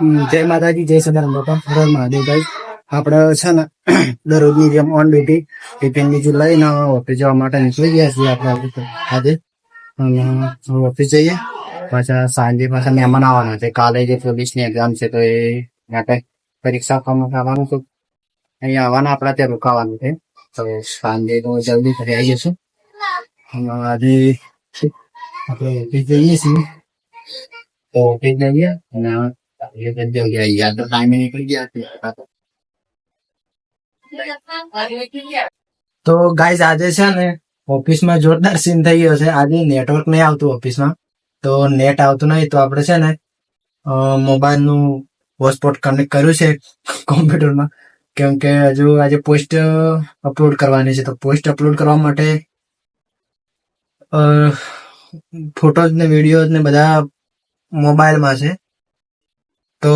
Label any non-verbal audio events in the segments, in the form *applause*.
જય માતાજી, જય સદાનંદ બાપા, હર મહાદેવભાઈ આપણે છે ને, *clears throat* દરરોજની જેમ ઓન ડ્યુટી ટિફિન બીજું લઈને ઓફિસ જવા માટે નીકળી ગયા છીએ આપણે આજે અને ઓફિસ જઈએ. પાછા સાંજે પાછા મહેમાન આવવાના છે. કાલે જે પોલીસની એક્ઝામ છે તો એ માટે પરીક્ષા આવવાનું તો અહીંયા આવવાના, આપણા ત્યાં રોકાવાનું છે. તો સાંજે તો જલ્દી ઘરે આવી જશું. આજે આપણે ઓફિસ જઈએ છીએ. તો ઓફિસ જઈએ અને તો તો ગાઈઝ આજે છે ને ઓફિસમાં જોરદાર સીન થઈ ગયો છે. આજે નેટવર્ક નહીં આવતું ઓફિસમાં તો નેટ આવતું નહીં, તો આપણે છે ને મોબાઈલનું હોટસ્પોટ કનેક્ટ કર્યું છે કોમ્પ્યુટરમાં કેમ કે હજુ આજે પોસ્ટ અપલોડ કરવાની છે. તો પોસ્ટ અપલોડ કરવા માટે ફોટોઝ ને વિડીયોઝ ને બધા મોબાઈલમાં છે. તો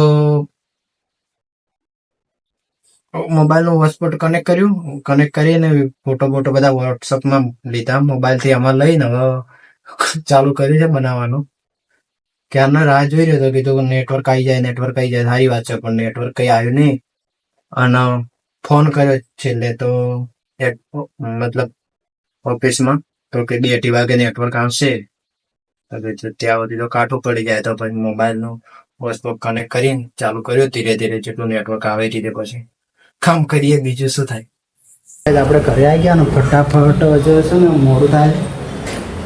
મોબાઈલનું હોટસ્પોટ કનેક્ટ કર્યું. કનેક્ટ કરીને ફોટો બોટો બધા વોટ્સઅપમાં લીધા. મોબાઈલથી આમાં લઈને હવે ચાલુ કર્યું છે બનાવવાનું. ક્યારના રાહ જોઈ રહ્યો હતો કીધું નેટવર્ક આવી જાય નેટવર્ક આવી જાય. સારી વાત છે, પણ નેટવર્ક કઈ આવ્યું નહીં. અને ફોન કર્યો છેલ્લે તો મતલબ ઓફિસમાં તો કે બે અઢી વાગે નેટવર્ક આવશે. ત્યાં સુધી તો કાઠું પડી જાય તો પછી મોબાઈલ નું હોટસ્પોટ કનેક્ટ કરીને ચાલુ કર્યો, ધીરે ધીરે જેટલું નેટવર્ક આવે રીતે પછી કામ કરીએ, બીજું શું થાય? આપણે ઘરે આવી ગયા ને, ફટાફટ જે છે ને, મોડું થાય.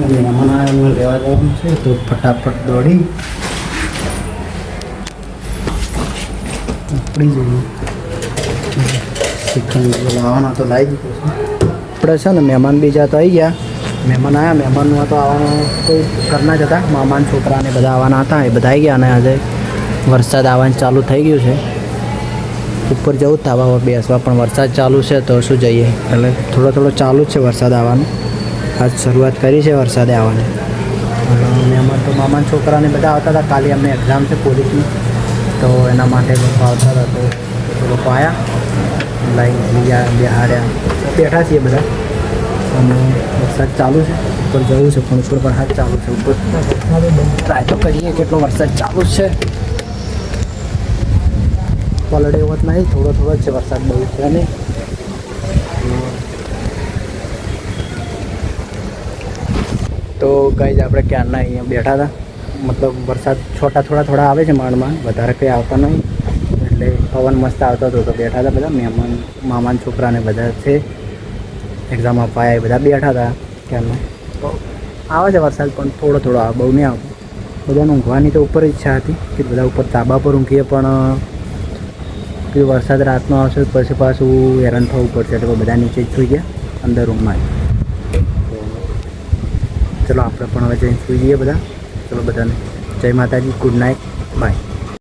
મહેમાન લેવા જવાનું છે ફટાફટ દોડી. ઉપડી તો લાવી આપણે છે ને, મહેમાન બીજા તો આવી ગયા. મહેમાન આવ્યા મહેમાનમાં તો આવવાનું કોઈ ઘરના જ હતા. મામાન છોકરાને બધા આવવાના હતા, એ બધા આવી ગયા અને આજે વરસાદ આવવાનું ચાલુ થઈ ગયું છે. ઉપર જવું તાવા બેસવા પણ વરસાદ ચાલુ છે તો શું જઈએ? એટલે? થોડો થોડો ચાલુ જ છે વરસાદ આવવાનો. આજ શરૂઆત કરી છે વરસાદે આવવાની. અને અમારે તો મામાના છોકરાને બધા આવતા હતા. કાલે અમને એક્ઝામ છે પોલીસની તો એના માટે લોકો આવતા હતા તો લોકો આવ્યા લાઈન બીજા બિહાર્યા બેઠા છીએ બધા. અને વરસાદ ચાલુ છે. ઉપર જવું છે પણ ઉપર પણ હાથ ચાલુ છે. ઉપર. ટ્રાય તો કરીએ કેટલો વરસાદ ચાલુ જ છે. પલડે એવો નહીં, થોડો થોડો છે વરસાદ બહુ છે નહીં. તો ગઈ આપણે ક્યારના અહીંયા બેઠા હતા? મતલબ વરસાદ છોટા થોડા થોડા આવે છે માંડમાં વધારે કંઈ આવતા નહીં. એટલે પવન મસ્ત આવતો હતો, તો બેઠા હતા બધા, મહેમાન, મામાન છોકરાને બધા છે. એક્ઝામ આપવા એ બધા બેઠા હતા ક્યારના. તો આવે છે વરસાદ, પણ થોડો થોડો આવે, બહુ નહીં આવતો. બધાને ઊંઘવાની તો ઉપર ઈચ્છા હતી કે બધા ઉપર તાબા પર ઊંઘીએ, પણ કે વરસાદ રાતનો આવશે પછી પાછું હેરાન થવું પડશે. એટલે બધા નીચે જ સુઈ ગયા, અંદર રૂમમાં જ. ચલો, આપણે પણ હવે જઈને સુઈ જઈએ બધા. ચલો બધાને. જય માતાજી, ગુડ નાઇટ. બાય